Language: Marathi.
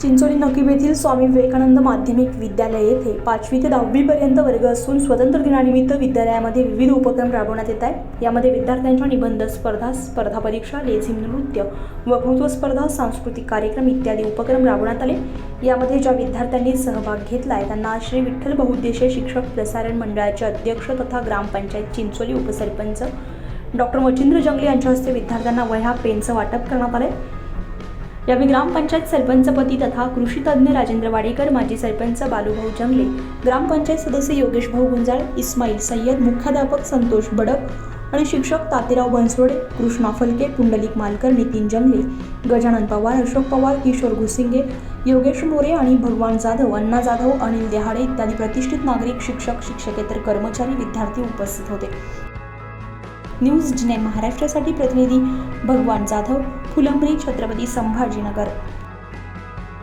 चिंचोली नकीब येथील स्वामी विवेकानंद माध्यमिक विद्यालय येथे पाचवी ते दहावीपर्यंत वर्ग असून स्वतंत्र दिनानिमित्त विद्यालयामध्ये विविध उपक्रम राबवण्यात येत आहे यामध्ये विद्यार्थ्यांच्या निबंध स्पर्धा स्पर्धा परीक्षा लेझिम नृत्य वक्तृत्व स्पर्धा सांस्कृतिक कार्यक्रम इत्यादी उपक्रम राबवण्यात आले. यामध्ये ज्या विद्यार्थ्यांनी सहभाग घेतला आहे त्यांना श्री विठ्ठल बहुउद्देशीय शिक्षक प्रसारण मंडळाचे अध्यक्ष तथा ग्रामपंचायत चिंचोली उपसरपंच डॉक्टर मचिंद्र जंगले यांच्या हस्ते विद्यार्थ्यांना वह्या पेनचं वाटप करण्यात आले यावेळी ग्रामपंचायत सरपंचपती तथा कृषी तज्ज्ञ राजेंद्र वाडेकर माजी सरपंच बालूभाऊ जंगले ग्रामपंचायत सदस्य योगेश भाऊ गुंजाळ इस्माईल सय्यद मुख्याध्यापक संतोष बडक आणि शिक्षक तातेराव बनसोडे कृष्णा फलके पुंडलिक मालकर नितीन जंगले गजानन पवार अशोक पवार किशोर घुसिंगे योगेश मोरे आणि भगवान जाधव अण्णा जाधव अनिल देहाडे इत्यादी प्रतिष्ठित नागरिक शिक्षक शिक्षकेतर कर्मचारी विद्यार्थी उपस्थित होते. न्यूज जिने महाराष्ट्रासाठी प्रतिनिधी भगवान जाधव फुलंब्री छत्रपती संभाजीनगर.